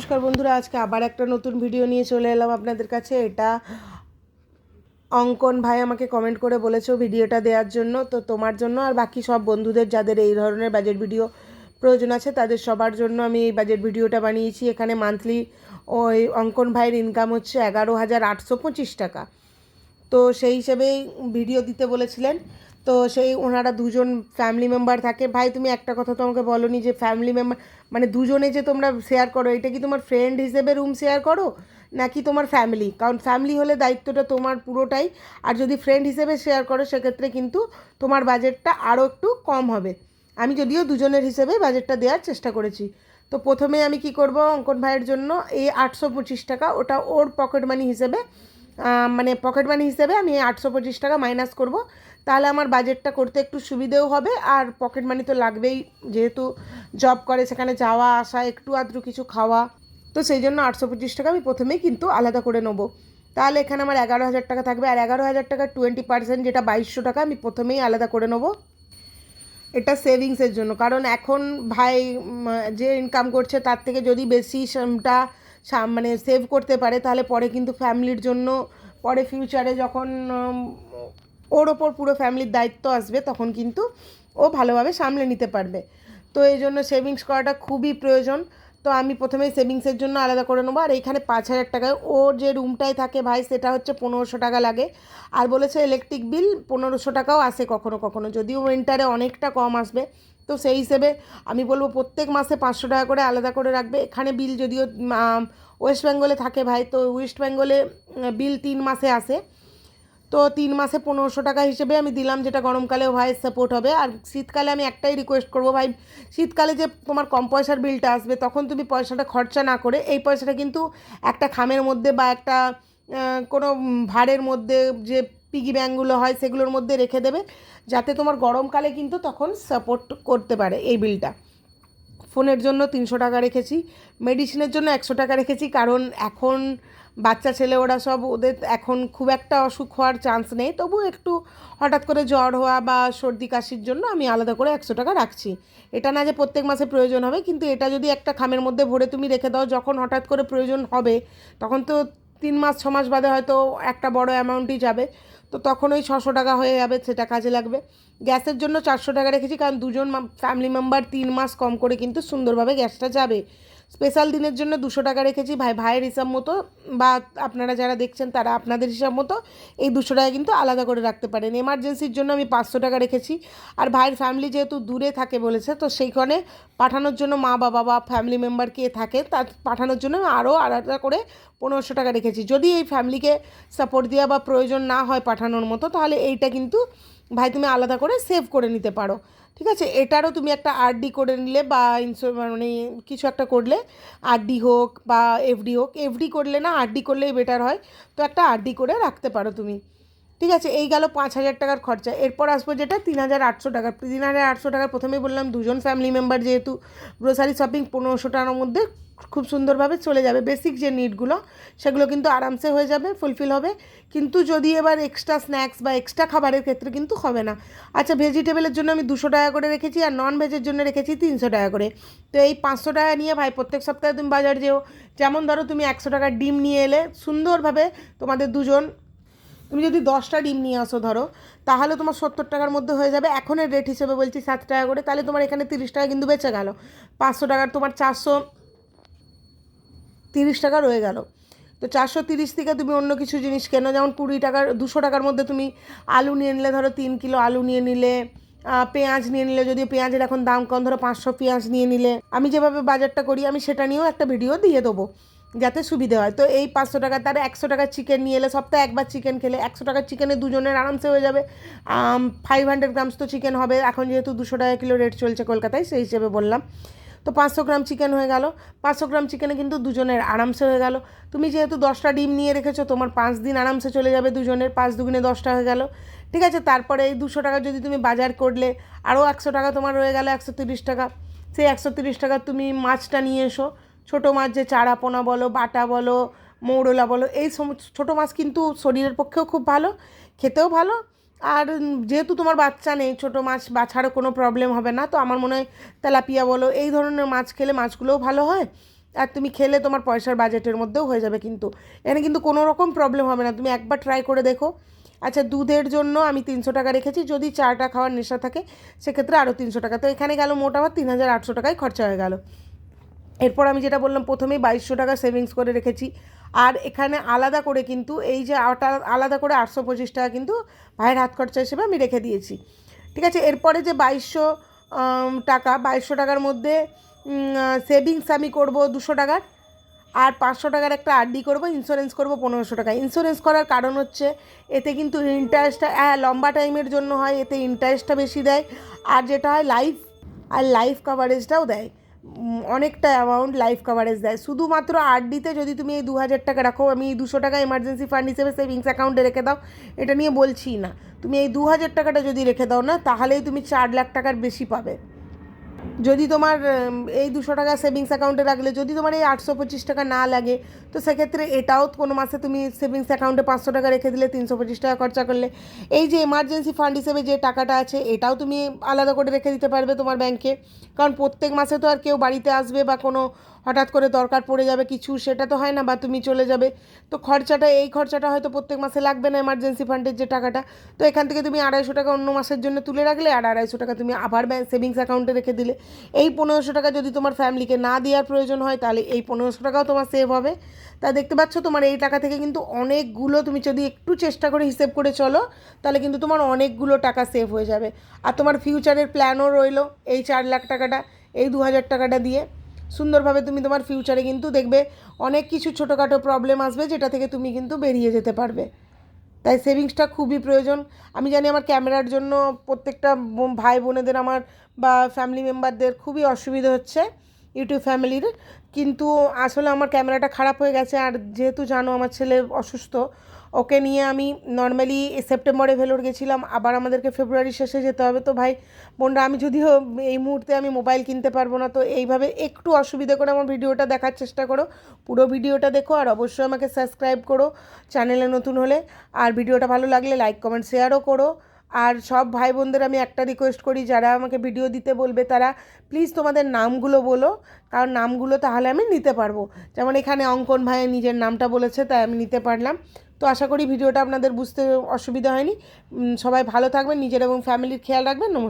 নমস্কার বন্ধুরা, আজকে আবার একটা নতুন ভিডিও নিয়ে চলে এলাম আপনাদের কাছে। এটা অঙ্কন ভাই আমাকে কমেন্ট করে বলেছ ভিডিওটা দেওয়ার জন্য, তো তোমার জন্য আর বাকি সব বন্ধুদের যাদের এই ধরনের বাজেট ভিডিও প্রয়োজন আছে, তাদের সবার জন্য আমি এই বাজেট ভিডিওটা বানিয়েছি। এখানে মান্থলি ওই অঙ্কন ভাইয়ের ইনকাম হচ্ছে এগারো হাজার আটশো পঁচিশ টাকা। তো সেই হিসেবেই ভিডিও দিতে বলেছিলেন। তো সেই ওনারা দুজন ফ্যামিলি মেম্বার থাকে। ভাই, তুমি একটা কথা তো আমাকে বলনি যে ফ্যামিলি মেম্বার মানে দুজনে যে তোমরা শেয়ার করো, এটা কি তোমার ফ্রেন্ড হিসেবে রুম শেয়ার করো? নাকি তোমার ফ্যামিলি কারণ ফ্যামিলি হলে দায়িত্বটা তোমার পুরোটাই। আর যদি ফ্রেন্ড হিসেবে শেয়ার করো, সেক্ষেত্রে কিন্তু তোমার বাজেটটা আরও একটু কম হবে। আমি যদিও দুজনের হিসেবে বাজেটটা দেওয়ার চেষ্টা করেছি। তো প্রথমে আমি কি করব অঙ্কন ভাইয়ের জন্য এই আটশো পঁচিশ টাকা, ওটা ওর পকেট মানি হিসেবে মানে পকেট মানি হিসেবে আমি আটশো পঁচিশ টাকা মাইনাস করব। তাহলে আমার বাজেটটা করতে একটু সুবিধেও হবে, আর পকেট মানি তো লাগবেই। যেহেতু জব করে, সেখানে যাওয়া, আসা, একটু আধটু কিছু খাওয়া। তো সেই জন্য আটশো পঁচিশ টাকা আমি প্রথমেই কিন্তু আলাদা করে নেব। তাহলে এখানে আমার এগারো হাজার টাকা থাকবে, আর এগারো হাজার টাকা টোয়েন্টি পার্সেন্ট যেটা বাইশশো টাকা আমি প্রথমেই আলাদা করে নেব। এটা সেভিংসের জন্য, কারণ এখন ভাই যে ইনকাম করছে, তার থেকে যদি বেশি সামটা মানে সেভ করতে পারে, তাহলে পরে কিন্তু ফ্যামিলির জন্য, পরে ফিউচারে যখন ওর ওপর পুরো ফ্যামিলির দায়িত্ব আসবে, তখন কিন্তু ও ভালোভাবে সামলে নিতে পারবে। তো এই জন্য সেভিংস করাটা খুবই প্রয়োজন। তো আমি প্রথমে সেভিংসের জন্য আলাদা করে নেব। আর এইখানে পাঁচ হাজার টাকায় ও যে রুমটায় থাকে ভাই, সেটা হচ্ছে পনেরোশো টাকা লাগে। আর বলেছে ইলেকট্রিক বিল পনেরোশো টাকাও আসে কখনো কখনো। যদিও উইন্টারে অনেকটা কম আসবে, তো সেই হিসেবে আমি বলব প্রত্যেক মাসে পাঁচশো টাকা করে আলাদা করে রাখবে। এখানে বিল যদিও ওয়েস্ট বেঙ্গলে থাকে ভাই, তো ওয়েস্ট বেঙ্গলে বিল তিন মাসে আসে। তো তিন মাসে পনেরোশো টাকা হিসেবে আমি দিলাম, যেটা গরমকালে ভাই সাপোর্ট হবে। আর শীতকালে আমি একটাই রিকোয়েস্ট করব ভাই, শীতকালে যে তোমার কম পয়সার বিলটা আসবে, তখন তুমি পয়সাটা খরচা না করে এই পয়সাটা কিন্তু একটা খামের মধ্যে বা একটা কোনো ভাড়ের মধ্যে যে পিগি ব্যাঙ্কগুলো হয় সেগুলোর মধ্যে রেখে দেবে, যাতে তোমার গরমকালে কিন্তু তখন সাপোর্ট করতে পারে এই বিলটা ফোনের জন্য তিনশো টাকা রেখেছি মেডিসিনের জন্য একশো টাকা রেখেছি, কারণ এখন বাচ্চা ছেলে ওরা সব ওদের এখন খুব একটা অসুখ হওয়ার চান্স নেই। তবু একটু হঠাৎ করে জ্বর হওয়া বা সর্দি কাশির জন্য আমি আলাদা করে একশো টাকা রাখছি। এটা না যে প্রত্যেক মাসে প্রয়োজন হবে, কিন্তু এটা যদি একটা খামের মধ্যে ভরে তুমি রেখে দাও, যখন হঠাৎ করে প্রয়োজন হবে, তখন তো তিন মাস, ছ মাস বাদে হয়তো একটা বড় অ্যামাউন্টই যাবে। তো তখন ওই ছশো টাকা হয়ে যাবে, সেটা কাজে লাগবে। গ্যাসের জন্য চারশো টাকা রেখেছি, কারণ দুজন ফ্যামিলি মেম্বার তিন মাস কম করে কিন্তু সুন্দরভাবে গ্যাসটা যাবে। স্পেশাল দিনের জন্য দুশো টাকা রেখেছি। ভাই, ভাইয়ের হিসাব মতো বা আপনারা যারা দেখছেন তারা আপনাদের হিসাব মতো এই দুশো টাকা কিন্তু আলাদা করে রাখতে পারেন। এমার্জেন্সির জন্য আমি পাঁচশো টাকা রেখেছি। আর ভাইয়ের ফ্যামিলি যেহেতু দূরে থাকে বলেছে, তো সেইখানে পাঠানোর জন্য মা, বাবা বা ফ্যামিলি মেম্বার কে থাকে, তার পাঠানোর জন্য আরও আলাদা করে পনেরোশো টাকা রেখেছি। যদি এই ফ্যামিলিকে সাপোর্ট দেওয়া বা প্রয়োজন না হয় পাঠানোর মতো, তাহলে এইটা কিন্তু ভাই তুমি আলাদা করে সেভ করে নিতে পারো। ঠিক আছে? এটারও তুমি একটা আরডি করে নিলে বা ইন্স্যু মানে কিছু একটা করলে আরডি হোক বা এফডি হোক এফডি করলে না আরডি করলেই বেটার হয়। তো একটা আরডি করে রাখতে পারো তুমি। ঠিক আছে, এই গেল পাঁচ হাজার টাকার খরচা। এরপর আসব যেটা, তিন হাজার আটশো টাকা। তিন হাজার আটশো টাকার প্রথমেই বললাম দুজন ফ্যামিলি মেম্বার যেহেতু গ্রোসারি শপিং পনেরোশো টাকার মধ্যে খুব সুন্দরভাবে চলে যাবে। বেসিক যে নিডগুলো সেগুলো কিন্তু আরামসে হয়ে যাবে ফুলফিল হবে। কিন্তু যদি এবার এক্সট্রা স্ন্যাক্স বা এক্সট্রা খাবারের ক্ষেত্রে কিন্তু হবে না। আচ্ছা ভেজিটেবলের জন্য আমি দুশো টাকা করে রেখেছি আর নন ভেজের জন্য রেখেছি তিনশো টাকা করে। তো এই পাঁচশো টাকা নিয়ে ভাই, প্রত্যেক সপ্তাহে তুমি বাজার যেও। যেমন ধরো তুমি একশো টাকার ডিম নিয়ে এলে, সুন্দরভাবে তোমাদের দুজন তুমি যদি দশটা ডিম নিয়ে আসো, ধরো, তাহলে তোমার সত্তর টাকার মধ্যে হয়ে যাবে। এখনের রেট হিসেবে বলছি সাত টাকা করে, তাহলে তোমার এখানে তিরিশ টাকা কিন্তু বেঁচে গেল। পাঁচশো টাকার তোমার চারশো তিরিশ টাকা রয়ে গেল। তো চারশো তিরিশ থেকে তুমি অন্য কিছু জিনিস কেনো, যেমন কুড়ি টাকার, দুশো টাকার মধ্যে তুমি আলু নিয়ে নিলে, ধরো, তিন কিলো আলু নিয়ে নিলে পেঁয়াজ নিয়ে নিলে, যদিও পেঁয়াজের এখন দাম কম, ধরো, পাঁচশো পেঁয়াজ নিয়ে নিলে। আমি যেভাবে বাজারটা করি, আমি সেটা নিয়েও একটা ভিডিও দিয়ে দেবো। যাতে সুবিধে হয়। তো এই পাঁচশো টাকা, তার একশো টাকার চিকেন নিয়ে এলে সপ্তাহে একবার চিকেন খেলে একশো টাকার চিকেনে দুজনের আরামসে হয়ে যাবে। ফাইভ হান্ড্রেড গ্রামস তো চিকেন হবে, এখন যেহেতু দুশো টাকা কিলো রেট চলছে কলকাতায়, সেই হিসেবে বললাম। তো পাঁচশো গ্রাম চিকেন হয়ে গেল। পাঁচশো গ্রাম চিকেনে কিন্তু দুজনের আরামসে হয়ে গেল। তুমি যেহেতু দশটা ডিম নিয়ে রেখেছো, তোমার পাঁচ দিন আরামসে চলে যাবে দুজনের, পাঁচ দুগুণে দশটা হয়ে গেল। ঠিক আছে, তারপরে এই দুশো টাকা যদি তুমি বাজার করলে, আরও একশো টাকা তোমার রয়ে গেল একশো তিরিশ টাকা। সেই একশো তিরিশ টাকা তুমি মাছটা নিয়ে এসো। ছোটো মাছ যে চারা পোনা বলো, বাটা বলো, মৌরলা বলো, এই ছোটো মাছ কিন্তু শরীরের পক্ষেও খুব ভালো, খেতেও ভালো। আর যেহেতু তোমার বাচ্চা নেই, ছোটো মাছ বাছারও কোনো প্রবলেম হবে না, তো আমার মনে হয় তেলাপিয়া বলো, এই ধরনের মাছ খেলে মাছগুলোও ভালো হয়। আর তুমি খেলে তোমার পয়সার বাজেটের মধ্যেও হয়ে যাবে কিন্তু। এখানে কিন্তু কোনো রকম প্রবলেম হবে না, তুমি একবার ট্রাই করে দেখো। আচ্ছা দুধের জন্য আমি তিনশো টাকা রেখেছি, যদি চাটা খাওয়ার নেশা থাকে, সেক্ষেত্রে আরও তিনশো টাকা। তো এখানে গেল মোট আমার তিন হাজার আটশো টাকায় খরচা হয়ে গেল। এরপর আমি যেটা বললাম, প্রথমেই বাইশশো টাকা সেভিংস করে রেখেছি। আর এখানে আলাদা করে কিন্তু এই যে আলাদা করে আটশো পঁচিশ টাকা কিন্তু ভাইয়ের হাত খরচা হিসেবে আমি রেখে দিয়েছি। ঠিক আছে, এরপরে যে বাইশশো টাকা, বাইশশো টাকার মধ্যে সেভিংস আমি করব দুশো টাকার। আর পাঁচশো টাকার একটা আরডি করব ইন্স্যুরেন্স করব পনেরোশো টাকা। ইন্স্যুরেন্স করার কারণ হচ্ছে, এতে কিন্তু ইন্টারেস্টটা হ্যাঁ লম্বা টাইমের জন্য হয়, এতে ইন্টারেস্টটা বেশি দেয়। আর যেটা হয় লাইফ আর লাইফ কভারেজটাও দেয়। অনেকটা অ্যামাউন্ট লাইফ কভারেজ দেয়। শুধুমাত্র আরডিতে যদি তুমি এই দু হাজার টাকা রাখো, আমি এই দুশো টাকা এমার্জেন্সি ফান্ড হিসেবে সেভিংস অ্যাকাউন্টে রেখে দাও। এটা নিয়ে বলছি না। তুমি এই দু হাজার টাকাটা যদি রেখে দাও না, তাহলেই তুমি চার লাখ টাকার বেশি পাবে। যদি তোমার এই দুশো টাকা সেভিংস অ্যাকাউন্টে রাখলে, যদি তোমার এই আটশো পঁচিশ টাকা না লাগে, তো সেক্ষেত্রে এটাও কোনো মাসে তুমি সেভিংস অ্যাকাউন্টে পাঁচশো টাকা রেখে দিলে, তিনশো পঁচিশ টাকা খরচা করলে। এই যে এমার্জেন্সি ফান্ড হিসেবে যে টাকাটা আছে, এটাও তুমি আলাদা করে রেখে দিতে পারবে তোমার ব্যাংকে কারণ প্রত্যেক মাসে তো আর কেউ বাড়িতে আসবে বা কোনো হঠাৎ করে দরকার পড়ে যাবে কিছু, সেটা তো হয় না বা তুমি চলে যাবে। তো খরচাটা, এই খরচাটা হয়তো প্রত্যেক মাসে লাগবে না এমার্জেন্সি ফান্ডের যে টাকাটা। তো এখান থেকে তুমি আড়াইশো টাকা অন্য মাসের জন্য তুলে রাখলে, আর আড়াইশো টাকা তুমি আবার সেভিংস অ্যাকাউন্টে রেখে দিলে। এই পনেরোশো টাকা যদি তোমার ফ্যামিলিকে না দেওয়ার প্রয়োজন হয়, তাহলে এই পনেরোশো টাকাও তোমার সেভ হবে। তা দেখতে পাচ্ছ তোমার এই টাকা থেকে কিন্তু অনেকগুলো তুমি যদি একটু চেষ্টা করে হিসেব করে চলো, তাহলে কিন্তু তোমার অনেকগুলো টাকা সেভ হয়ে যাবে। আর তোমার ফিউচারের প্ল্যানও রইল এই চার লাখ টাকাটা, এই দু হাজার টাকাটা দিয়ে। সুন্দরভাবে তুমি তোমার ফিউচারে কিন্তু দেখবে অনেক কিছু ছোটোখাটো প্রবলেম আসবে, যেটা থেকে তুমি কিন্তু বেরিয়ে যেতে পারবে। তাই সেভিংসটা খুবই প্রয়োজন। আমি জানি আমার ক্যামেরার জন্য প্রত্যেকটা ভাই বোনেদের আমার বা ফ্যামিলি মেম্বারদের খুবই অসুবিধা হচ্ছে ইউটিউব ফ্যামিলির কিন্তু আসলে আমার ক্যামেরাটা খারাপ হয়ে গেছে। আর যেহেতু জানো আমার ছেলে অসুস্থ ওকে নিয়ে আমি নর্মালি সেপ্টেম্বরে ভেলোর গেছিলাম, আবার আমাদেরকে ফেব্রুয়ারি শেষে যেতে হবে। তো ভাই, বোনরা, আমি যদিও এই মুহূর্তে আমি মোবাইল কিনতে পারব না, তো এইভাবে একটু অসুবিধা করে আমার ভিডিওটা দেখার চেষ্টা করো। পুরো ভিডিওটা দেখো, আর অবশ্যই আমাকে সাবস্ক্রাইব করো চ্যানেলে নতুন হলে। আর ভিডিওটা ভালো লাগলে লাইক কমেন্ট শেয়ারও করো। আর সব ভাই বোনদের আমি একটা রিকোয়েস্ট করি, যারা আমাকে ভিডিও দিতে বলবে, তারা প্লিজ তোমাদের নামগুলো বলো। কারণ নামগুলো তাহলে আমি নিতে পারব। যেমন এখানে অঙ্কন ভাইয়ের নিজের নামটা বলেছে, তাই আমি নিতে পারলাম। তো আশা করি ভিডিওটা আপনাদের বুঝতে অসুবিধা হয়নি। সবাই ভালো থাকবেন, নিজের এবং ফ্যামিলির খেয়াল রাখবেন। নমস্কার।